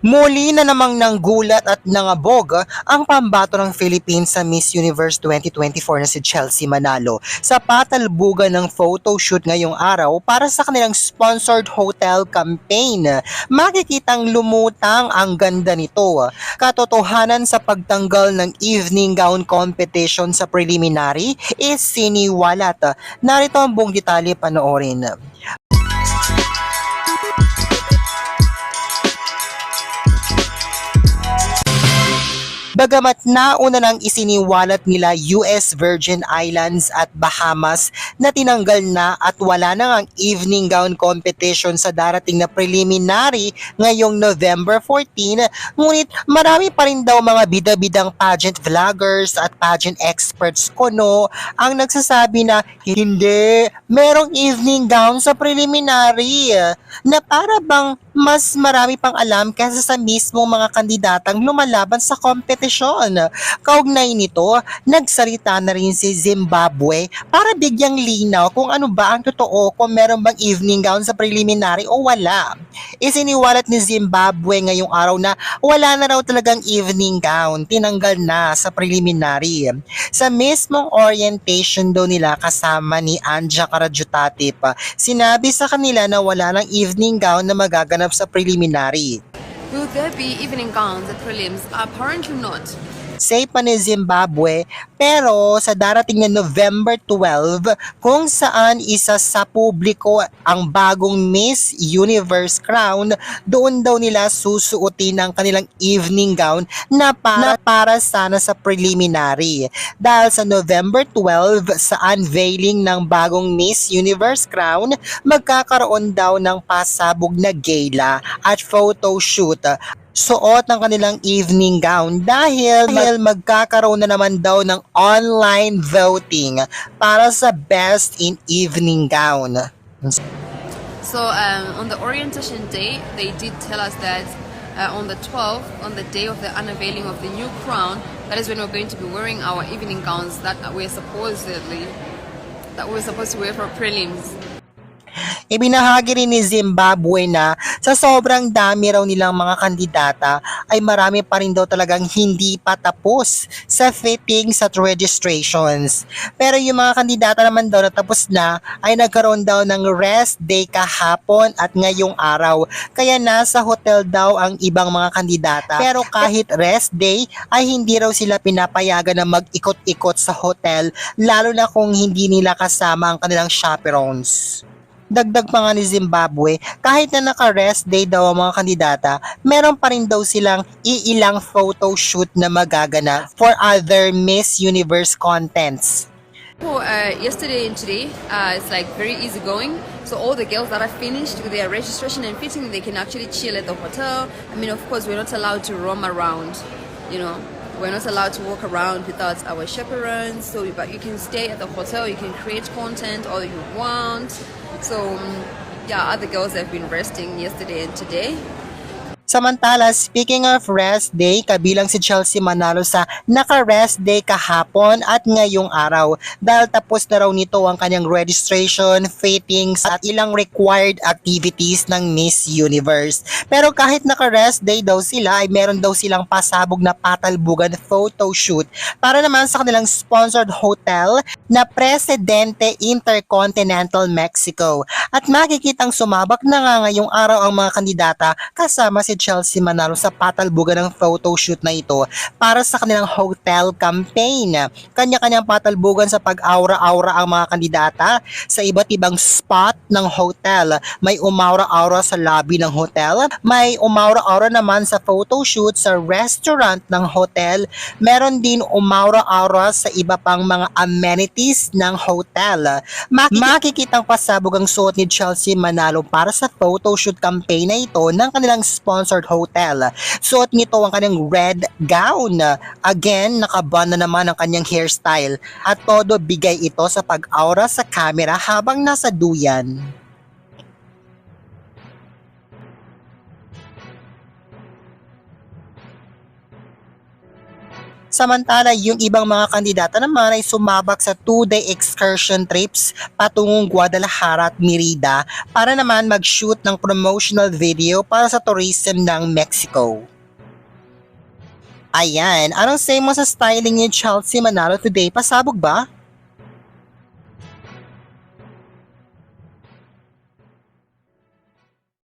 Muli na namang nanggulat at nangabog ang pambato ng Philippines sa Miss Universe 2024 na si Chelsea Manalo sa patalbugan ng photoshoot ngayong araw para sa kanilang sponsored hotel campaign. Makikitang lumutang ang ganda nito. Katotohanan sa pagtanggal ng evening gown competition sa preliminary is siniwalat. Narito ang buong detalye panoorin. Bagamat nauna nang isiniwalat nila US Virgin Islands at Bahamas na tinanggal na at wala na ang evening gown competition sa darating na preliminary ngayong November 14, ngunit marami pa rin daw mga bida-bidang pageant vloggers at pageant experts kono ang nagsasabi na hindi, merong evening gown sa preliminary na para bang mas marami pang alam kaysa sa mismong mga kandidatang lumalaban sa kompetisyon. Kaugnay nito, nagsalita na rin si Zimbabwe para bigyang linaw kung ano ba ang totoo kung meron bang evening gown sa preliminary o wala. Isiniwalat ni Zimbabwe ngayong araw na wala na raw talagang evening gown, tinanggal na sa preliminary. Sa mismong orientation daw nila kasama ni Anja Karajutatip, sinabi sa kanila na wala ng evening gown na magaganap sa preliminary. Will there be evening gowns at prelims? Apparently not. Say pa ni Zimbabwe, pero sa darating na November 12, kung saan isa sa publiko ang bagong Miss Universe crown, doon daw nila susuotin ang kanilang evening gown na para, na para sana sa preliminary. Dahil sa November 12, sa unveiling ng bagong Miss Universe crown, magkakaroon daw ng pasabog na gala at photo shoot suot ng kanilang evening gown dahil, dahil magkakaroon na naman daw ng online voting para sa best in evening gown. So um, on the orientation day, they did tell us that uh, on the 12th, on the day of the unveiling of the new crown, that is when we're going to be wearing our evening gowns that we're supposedly that we're supposed to wear for prelims. Ibinahagi rin ni Zimbabwe na sa sobrang dami raw nilang mga kandidata ay marami pa rin daw talagang hindi pa tapos sa fittings at registrations. Pero yung mga kandidata naman daw na tapos na ay nagkaroon daw ng rest day kahapon at ngayong araw. Kaya nasa hotel daw ang ibang mga kandidata. Pero kahit rest day ay hindi raw sila pinapayagan na mag-ikot-ikot sa hotel lalo na kung hindi nila kasama ang kanilang chaperones. Dagdag pa nga ni Zimbabwe, kahit na naka-rest day daw ang mga kandidata, meron pa rin daw silang iilang photo shoot na magaganap for other Miss Universe contents. So uh, yesterday and today, uh, it's like very easy going. So all the girls that are finished with their registration and fitting, they can actually chill at the hotel. I mean, of course, we're not allowed to roam around. You know, we're not allowed to walk around without our chaperones. So, but you can stay at the hotel. You can create content all you want. So, um, yeah, other girls have been resting yesterday and today. Samantala, speaking of rest day, kabilang si Chelsea Manalo sa naka-rest day kahapon at ngayong araw dahil tapos na raw nito ang kanyang registration, fittings at ilang required activities ng Miss Universe. Pero kahit naka-rest day daw sila ay meron daw silang pasabog na patalbugan photo shoot para naman sa kanilang sponsored hotel na Presidente Intercontinental Mexico. At makikitang sumabak na nga ngayong araw ang mga kandidata kasama si Chelsea Manalo sa patalbugan ng photoshoot na ito para sa kanilang hotel campaign. Kanya-kanyang patalbugan sa pag-aura-aura ang mga kandidata sa iba't ibang spot ng hotel. May umaura-aura sa lobby ng hotel, may umaura-aura naman sa photoshoot sa restaurant ng hotel, meron din umaura-aura sa iba pang mga amenities ng hotel. Makik- makikitang pasabog ang suot ni Chelsea Manalo para sa photoshoot campaign na ito ng kanilang sponsored hotel. Suot nito ang kanyang red gown. Again, nakaban na naman ang kanyang hairstyle at todo bigay ito sa pag-aura sa camera habang nasa duyan. Samantala, yung ibang mga kandidata naman ay sumabak sa two-day excursion trips patungong Guadalajara at Merida para naman mag-shoot ng promotional video para sa tourism ng Mexico. Ayan, anong say mo sa styling ni Chelsea Manalo today? Pasabog ba?